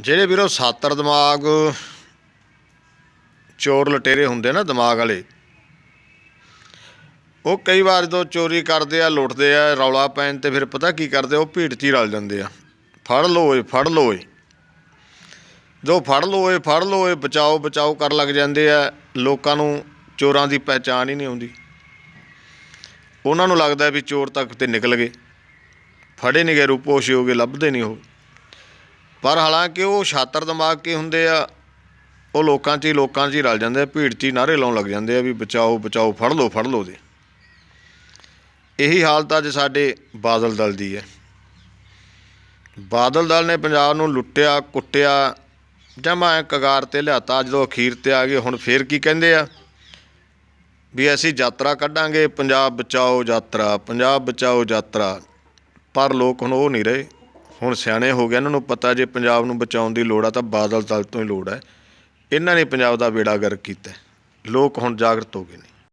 ਜਿਹੜੇ ਵੀਰੋ ਸਾਤਰ ਦਿਮਾਗ ਚੋਰ ਲਟੇਰੇ ਹੁੰਦੇ ਨਾ ਦਿਮਾਗ ਵਾਲੇ, ਉਹ ਕਈ ਵਾਰ ਜਦੋਂ ਚੋਰੀ ਕਰਦੇ ਆ, ਲੁੱਟਦੇ ਆ, ਰੌਲਾ ਪੈਣ ਤੇ ਫਿਰ ਪਤਾ ਕੀ ਕਰਦੇ ਉਹ ਭੀੜ 'ਚ ਹੀ ਰਲ ਜਾਂਦੇ ਆ। ਫੜ ਲਓ ਓਏ, ਫੜ ਲਓ ਓਏ। ਜੋ ਫੜ ਲਓ ਓਏ, ਫੜ ਲਓ ਓਏ, ਬਚਾਓ ਬਚਾਓ ਕਰਨ ਲੱਗ ਜਾਂਦੇ ਆ, ਲੋਕਾਂ ਨੂੰ ਚੋਰਾਂ ਦੀ ਪਹਿਚਾਣ ਹੀ ਨਹੀਂ ਆਉਂਦੀ। ਉਹਨਾਂ ਨੂੰ ਲੱਗਦਾ ਵੀ ਚੋਰ ਤੱਕ ਤੇ ਨਿਕਲ ਗਏ। ਫੜੇ ਨਹੀਂ ਗਏ ਰੂਪੋਸ਼ ਹੋ ਗਏ ਲੱਭਦੇ ਨਹੀਂ ਉਹ। ਪਰ ਹਾਲਾਂਕਿ ਉਹ ਛਾਤਰ ਦਿਮਾਗ ਕੀ ਹੁੰਦੇ ਆ, ਉਹ ਲੋਕਾਂ 'ਚ ਹੀ ਲੋਕਾਂ 'ਚ ਹੀ ਰਲ ਜਾਂਦੇ ਆ, ਭੀੜ 'ਚ ਹੀ ਨਾਰੇ ਲਾਉਣ ਲੱਗ ਜਾਂਦੇ ਆ ਵੀ ਬਚਾਓ ਬਚਾਓ, ਫੜ ਲਓ ਫੜ ਲਓ ਦੇ ਇਹੀ ਹਾਲਤ ਅੱਜ ਸਾਡੇ ਬਾਦਲ ਦਲ ਦੀ ਹੈ। ਬਾਦਲ ਦਲ ਨੇ ਪੰਜਾਬ ਨੂੰ ਲੁੱਟਿਆ, ਕੁੱਟਿਆ, ਜਮਾ ਕਗਾਰ ਤੇ ਲਿਆਤਾ, ਜਦੋਂ ਅਖੀਰ ਤੇ ਆ ਗਏ, ਹੁਣ ਫੇਰ ਕੀ ਕਹਿੰਦੇ ਆ? ਵੀ ਅਸੀਂ ਯਾਤਰਾ ਕੱਢਾਂਗੇ, ਪੰਜਾਬ ਬਚਾਓ ਯਾਤਰਾ, ਪੰਜਾਬ ਬਚਾਓ ਯਾਤਰਾ। ਪਰ ਲੋਕ ਹੁਣ ਉਹ ਨਹੀਂ ਰਹੇ। ਹੁਣ ਸਿਆਣੇ ਹੋ ਗਏ, ਇਹਨਾਂ ਨੂੰ ਪਤਾ ਜੇ ਪੰਜਾਬ ਨੂੰ ਬਚਾਉਣ ਦੀ ਲੋੜ ਆ ਤਾਂ ਬਾਦਲ ਦਲ ਤੋਂ ਹੀ ਲੋੜ ਹੈ ਇਹਨਾਂ ਨੇ ਪੰਜਾਬ ਦਾ ਬੇੜਾ ਗਰਕ ਕੀਤਾ। ਲੋਕ ਹੁਣ ਜਾਗਰਤ ਹੋ ਗਏ ਨੇ।